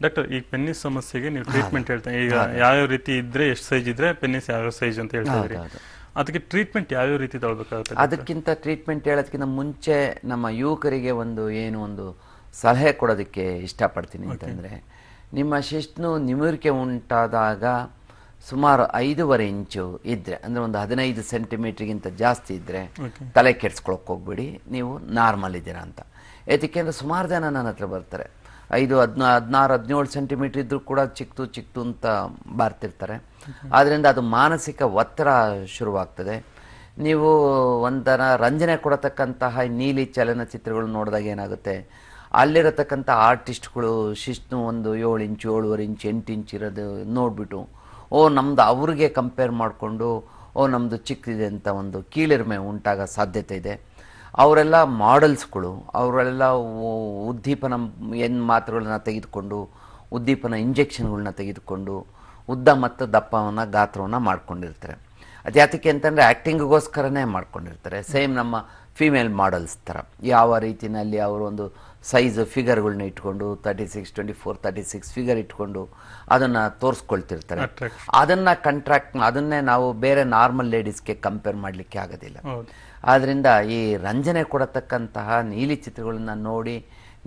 Doctor ಈ penis ಸಮಸ್ಯೆಗೆ ನೀವು ಟ್ರೀಟ್ಮೆಂಟ್ ಹೇಳ್ತಾ ಈಗ ಯಾವ್ಯಾವ ರೀತಿ ಇದ್ರೆ ಎಷ್ಟು ಸೈಜ್ ಇದ್ರೆ ಪೆನ್ನಿಸ್ ಯಾವ್ಯಾವ ಸೈಜ್ ಅಂತ ಹೇಳ್ತಾರೆ ಇದ್ರಿ. ಅದಕ್ಕೆ ಟ್ರೀಟ್ಮೆಂಟ್ ಯಾವ್ಯಾವ ರೀತಿ ತಗೊಳ್ಬೇಕಾಗುತ್ತೆ ಅದಕ್ಕಿಂತ ಟ್ರೀಟ್ಮೆಂಟ್ ಹೇಳೋದಕ್ಕಿಂತ ಮುಂಚೆ ನಮ್ಮ ಯುವಕರಿಗೆ ಒಂದು ಏನು ಒಂದು ಸಲಹೆ ಕೊಡೋದಕ್ಕೆ ಇಷ್ಟಪಡ್ತೀನಿ ಅಂತಂದರೆ ನಿಮ್ಮ ಶಿಸ್ತು ನಿಮಿರಿಕೆ ಉಂಟಾದಾಗ ಸುಮಾರು ಐದೂವರೆ ಇಂಚು ಇದ್ದರೆ ಅಂದರೆ ಒಂದು ಹದಿನೈದು ಸೆಂಟಿಮೀಟ್ರಿಗಿಂತ ಜಾಸ್ತಿ ಇದ್ದರೆ ತಲೆ ಕೆಡ್ಸ್ಕೊಳಕ್ಕೆ ಹೋಗ್ಬಿಡಿ ನೀವು ನಾರ್ಮಲ್ ಇದ್ದೀರಾ ಅಂತ. ಏತಕ್ಕೆಂದ್ರೆ ಸುಮಾರು ಜನ ನನ್ನ ಹತ್ರ ಬರ್ತಾರೆ ಐದು ಹದಿನಾ, ಹದಿನಾರು, ಹದಿನೇಳು ಸೆಂಟಿಮೀಟರ್ ಇದ್ದರೂ ಕೂಡ ಚಿಕ್ಕದು ಚಿಕ್ಕದು ಅಂತ ಬರ್ತಿರ್ತಾರೆ. ಆದ್ದರಿಂದ ಅದು ಮಾನಸಿಕ ಒತ್ತಡ ಶುರುವಾಗ್ತದೆ. ನೀವು ಒಂಥರ ರಂಜನೆ ಕೊಡತಕ್ಕಂತಹ ನೀಲಿ ಚಲನಚಿತ್ರಗಳು ನೋಡಿದಾಗ ಏನಾಗುತ್ತೆ? ಅಲ್ಲಿರತಕ್ಕಂಥ ಆರ್ಟಿಸ್ಟ್ಗಳು ಶಿಸ್ತು ಒಂದು ಏಳು ಇಂಚು, ಏಳುವರೆ ಇಂಚು, ಎಂಟು ಇಂಚ್ ಇರೋದು ನೋಡಿಬಿಟ್ಟು, ಓ ನಮ್ಮದು ಅವ್ರಿಗೆ ಕಂಪೇರ್ ಮಾಡಿಕೊಂಡು, ಓ ನಮ್ಮದು ಚಿಕ್ಕದಿದೆ ಅಂತ ಒಂದು ಕೀಳಿರಿಮೆ ಉಂಟಾಗೋ ಸಾಧ್ಯತೆ ಇದೆ. ಅವರೆಲ್ಲ ಮಾಡೆಲ್ಸ್ಗಳು ಅವರೆಲ್ಲ ಉದ್ದೀಪನ ಏನು ಮಾತ್ರೆಗಳನ್ನ ತೆಗೆದುಕೊಂಡು, ಉದ್ದೀಪನ ಇಂಜೆಕ್ಷನ್ಗಳನ್ನ ತೆಗೆದುಕೊಂಡು, ಉದ್ದ ಮತ್ತು ದಪ್ಪವನ್ನು, ಗಾತ್ರವನ್ನು ಮಾಡ್ಕೊಂಡಿರ್ತಾರೆ. ಅದು ಯಾತಕ್ಕೆ ಅಂತಂದರೆ ಆ್ಯಕ್ಟಿಂಗಿಗೋಸ್ಕರನೇ ಮಾಡ್ಕೊಂಡಿರ್ತಾರೆ. ಸೇಮ್ ನಮ್ಮ ಫಿಮೇಲ್ ಮಾಡಲ್ಸ್ ಥರ ಯಾವ ರೀತಿಯಲ್ಲಿ ಅವರು ಒಂದು ಸೈಜ್ ಫಿಗರ್ಗಳನ್ನ ಇಟ್ಕೊಂಡು thirty six twenty four thirty six figure ಇಟ್ಕೊಂಡು ಅದನ್ನು ತೋರಿಸ್ಕೊಳ್ತಿರ್ತಾರೆ. ಅದನ್ನು ಕಂಟ್ರಾಕ್ಟ್ ಅದನ್ನೇ ನಾವು ಬೇರೆ ನಾರ್ಮಲ್ ಲೇಡೀಸ್ಗೆ ಕಂಪೇರ್ ಮಾಡಲಿಕ್ಕೆ ಆಗೋದಿಲ್ಲ. ಆದ್ದರಿಂದ ಈ ರಂಜನೆ ಕೊಡತಕ್ಕಂತಹ ನೀಲಿ ಚಿತ್ರಗಳನ್ನ ನೋಡಿ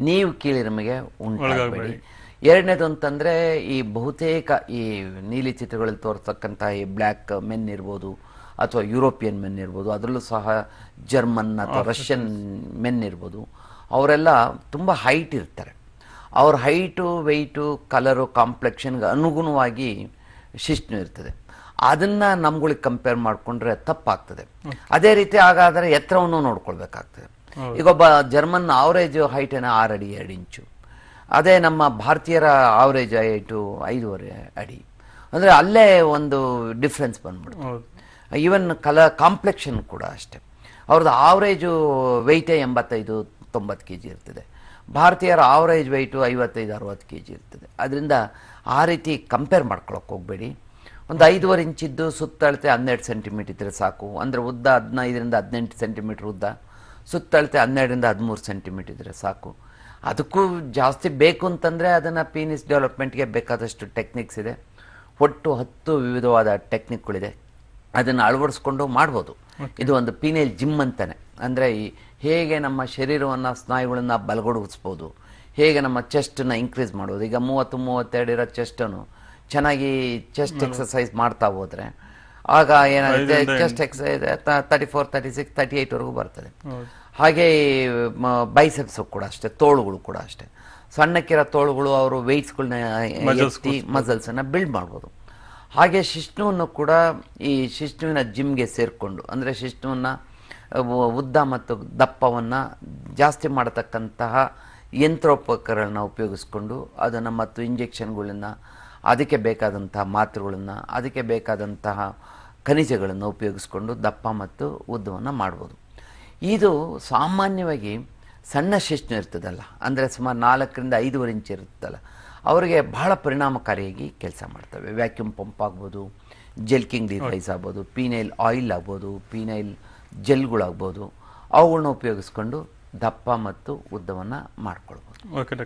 ನೀವು ಕೀಳಿರಿಮೆಗೆ ಉಂಟಾಗಬೇಡಿ. ಎರಡನೇದು ಅಂತಂದರೆ ಈ ಬಹುತೇಕ ಈ ನೀಲಿ ಚಿತ್ರಗಳಲ್ಲಿ ತೋರಿಸ್ತಕ್ಕಂತಹ ಈ ಬ್ಲ್ಯಾಕ್ ಮೆನ್ ಇರ್ಬೋದು ಅಥವಾ ಯುರೋಪಿಯನ್ ಮೆನ್ ಇರ್ಬೋದು ಅದರಲ್ಲೂ ಸಹ ಜರ್ಮನ್ ಅಥವಾ ರಷ್ಯನ್ ಮೆನ್ ಇರ್ಬೋದು ಅವರೆಲ್ಲ ತುಂಬ ಹೈಟ್ ಇರ್ತಾರೆ. ಅವ್ರ ಹೈಟು ವೆಯ್ಟು ಕಲರು ಕಾಂಪ್ಲೆಕ್ಷನ್ಗೆ ಅನುಗುಣವಾಗಿ ಶಿಸ್ತು ಇರ್ತದೆ. ಅದನ್ನ ನಮ್ಗಳಿಗೆ ಕಂಪೇರ್ ಮಾಡಿಕೊಂಡ್ರೆ ತಪ್ಪಾಗ್ತದೆ. ಅದೇ ರೀತಿ ಹಾಗಾದರೆ ಎತ್ತರವನ್ನು ನೋಡ್ಕೊಳ್ಬೇಕಾಗ್ತದೆ. ಈಗ ಒಬ್ಬ ಜರ್ಮನ್ ಆವರೇಜ್ ಹೈಟ್ ಏನ ಆರು ಅಡಿ ಎರಡು ಇಂಚು. ಅದೇ ನಮ್ಮ ಭಾರತೀಯರ ಆವರೇಜ್ ಹೈಟು ಐದೂವರೆ ಅಡಿ. ಅಂದರೆ ಅಲ್ಲೇ ಒಂದು ಡಿಫ್ರೆನ್ಸ್ ಬಂದ್ಬಿಡುತ್ತೆ. ಹೌದು. ಈವನ್ ಕಲ ಕಾಂಪ್ಲೆಕ್ಷನ್ ಕೂಡ ಅಷ್ಟೇ. ಅವ್ರದ್ದು ಆವ್ರೇಜು ವೆಯ್ಟೇ ಎಂಬತ್ತೈದು, ತೊಂಬತ್ತು ಕೆ ಜಿ ಇರ್ತದೆ. ಭಾರತೀಯರ ಆವ್ರೇಜ್ ವೆಯ್ಟು ಐವತ್ತೈದು, ಅರವತ್ತು ಕೆ ಜಿ ಇರ್ತದೆ. ಅದರಿಂದ ಆ ರೀತಿ ಕಂಪೇರ್ ಮಾಡ್ಕೊಳಕ್ಕೆ ಹೋಗಬೇಡಿ. ಒಂದು ಐದೂವರೆ ಇಂಚಿದ್ದು ಸುತ್ತಳತೆ ಹನ್ನೆರಡು ಸೆಂಟಿಮೀಟರ್ ಇದ್ದರೆ ಸಾಕು. ಅಂದರೆ ಉದ್ದ ಹದಿನೈದರಿಂದ ಹದಿನೆಂಟು ಸೆಂಟಿಮೀಟ್ರ್ ಉದ್ದ, ಸುತ್ತಳತೆ ಹನ್ನೆರಡರಿಂದ ಹದಿಮೂರು ಸೆಂಟಿಮೀಟರ್ ಇದ್ದರೆ ಸಾಕು. ಅದಕ್ಕೂ ಜಾಸ್ತಿ ಬೇಕು ಅಂತಂದರೆ ಅದನ್ನು ಪೀನಿಸ್ ಡೆವಲಪ್ಮೆಂಟ್ಗೆ ಬೇಕಾದಷ್ಟು ಟೆಕ್ನಿಕ್ಸ್ ಇದೆ. ಒಟ್ಟು ಹತ್ತು ವಿವಿಧವಾದ ಟೆಕ್ನಿಕ್ಗಳಿದೆ ಅದನ್ನು ಅಳವಡಿಸ್ಕೊಂಡು ಮಾಡ್ಬೋದು. ಇದು ಒಂದು ಪೀನೇಲ್ ಜಿಮ್ ಅಂತಾನೆ. ಅಂದರೆ ಈ ಹೇಗೆ ನಮ್ಮ ಶರೀರವನ್ನು ಸ್ನಾಯುಗಳನ್ನು ಬಲಗೊಡಿಸ್ಬೋದು ಹೇಗೆ ನಮ್ಮ ಚೆಸ್ಟನ್ನ ಇನ್ಕ್ರೀಸ್ ಮಾಡೋದು ಈಗ ಮೂವತ್ತು ಮೂವತ್ತೆರಡು ಇರೋ ಚೆಸ್ಟನ್ನು ಚೆನ್ನಾಗಿ ಚೆಸ್ಟ್ ಎಕ್ಸಸೈಸ್ ಮಾಡ್ತಾ ಹೋದರೆ ಆಗ ಏನಾಗುತ್ತೆ chest exercise thirty four thirty six thirty ಏಯ್ಟ್ವರೆಗೂ ಬರ್ತದೆ ಹಾಗೆ ಬೈಸೆಪ್ಸ್ ಕೂಡ ಅಷ್ಟೇ ತೋಳುಗಳು ಕೂಡ ಅಷ್ಟೇ. ಸಣ್ಣಕ್ಕಿರೋ ತೋಳುಗಳು ಅವರು ವೆಯ್ಟ್ಸ್ಗಳನ್ನ ಎತ್ತಿ ಮಸಲ್ಸನ್ನು ಬಿಲ್ಡ್ ಮಾಡ್ಬೋದು. ಹಾಗೆ ಶಿಷ್ಣುವನ್ನು ಕೂಡ ಈ ಶಿಷ್ಣುವಿನ ಜಿಮ್ಗೆ ಸೇರಿಕೊಂಡು, ಅಂದರೆ ಶಿಷ್ಣುವನ್ನು ಉದ್ದ ಮತ್ತು ದಪ್ಪವನ್ನು ಜಾಸ್ತಿ ಮಾಡತಕ್ಕಂತಹ ಯಂತ್ರೋಪಕರಣ ಉಪಯೋಗಿಸ್ಕೊಂಡು ಅದನ್ನು ಮತ್ತು ಇಂಜೆಕ್ಷನ್ಗಳನ್ನು, ಅದಕ್ಕೆ ಬೇಕಾದಂತಹ ಮಾತ್ರೆಗಳನ್ನು, ಅದಕ್ಕೆ ಬೇಕಾದಂತಹ ಖನಿಜಗಳನ್ನು ಉಪಯೋಗಿಸ್ಕೊಂಡು ದಪ್ಪ ಮತ್ತು ಉದ್ದವನ್ನು ಮಾಡ್ಬೋದು. ಇದು ಸಾಮಾನ್ಯವಾಗಿ ಸಣ್ಣ ಶಿಷ್ಣು ಇರ್ತದಲ್ಲ, ಅಂದರೆ ಸುಮಾರು ನಾಲ್ಕರಿಂದ ಐದೂವರೆ ಇಂಚ್ ಇರುತ್ತಲ್ಲ ಅವರಿಗೆ ಬಹಳ ಪರಿಣಾಮಕಾರಿಯಾಗಿ ಕೆಲಸ ಮಾಡ್ತವೆ. ವ್ಯಾಕ್ಯೂಮ್ ಪಂಪ್ ಆಗ್ಬೋದು ಜೆಲ್ಕಿಂಗ್ ಡಿವೈಸ್ ಆಗ್ಬೋದು ಪೀನೈಲ್ ಆಯಿಲ್ ಆಗ್ಬೋದು ಪೀನೈಲ್ ಜೆಲ್ಗಳಾಗ್ಬೋದು ಅವುಗಳನ್ನ ಉಪಯೋಗಿಸ್ಕೊಂಡು ದಪ್ಪ ಮತ್ತು ಉದ್ದವನ್ನು ಮಾಡ್ಕೊಳ್ಬೋದು.